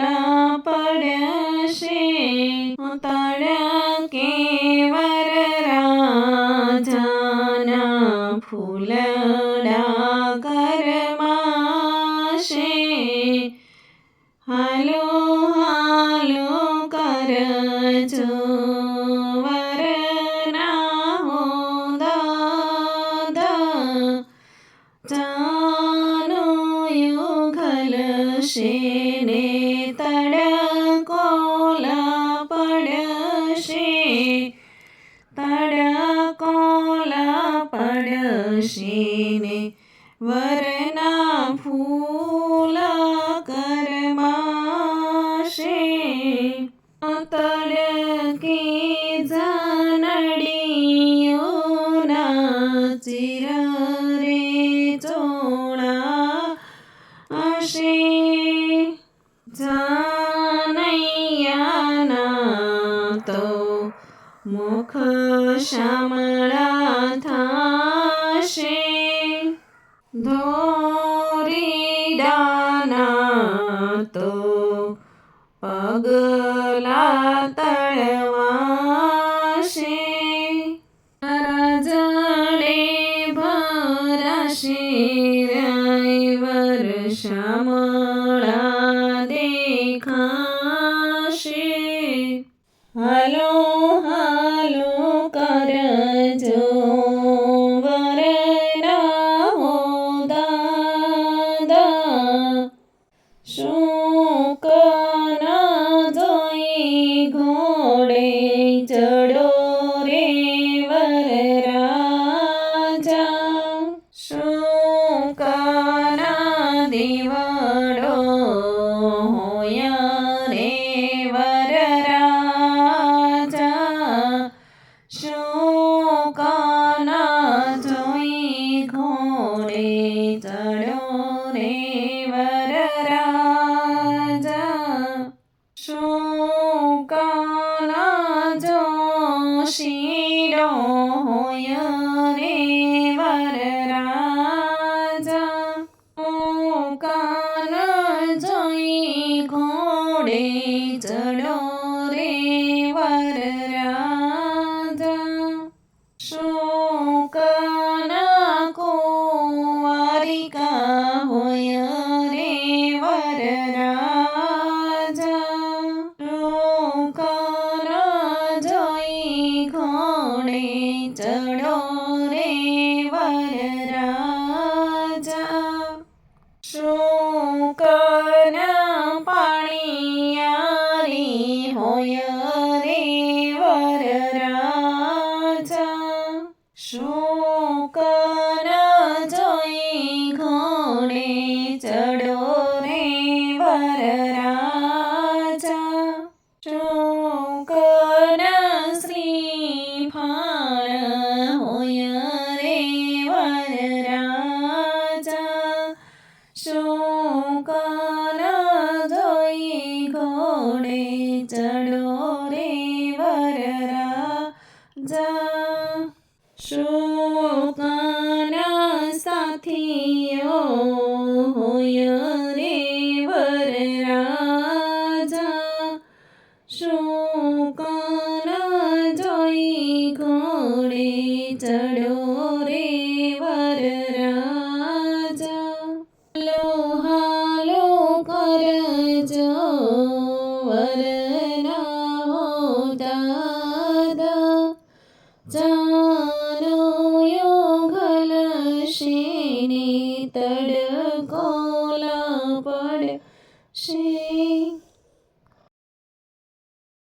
ભોલા પડશે. તળ્યા કેવર રાજાના ફૂલડા કરમાશે હાલો હાલો કરજો જાનો યુગલ શેને તડકોલા પડશે ને મુખ શામળા થાશે ધોરીડાના તો પગલા તળવાશે રજડે ભરાશે રાયવર શામળા શુકના ચડો શુકના જોઈ ઘોડે ચડો રે વરરાજા. શુકના સાથીઓ, હોય રે વરરાજા. શુકના જોઈ ઘોડે ચડો വരനാമോ ദാദ ജാനോ യോഗലശേ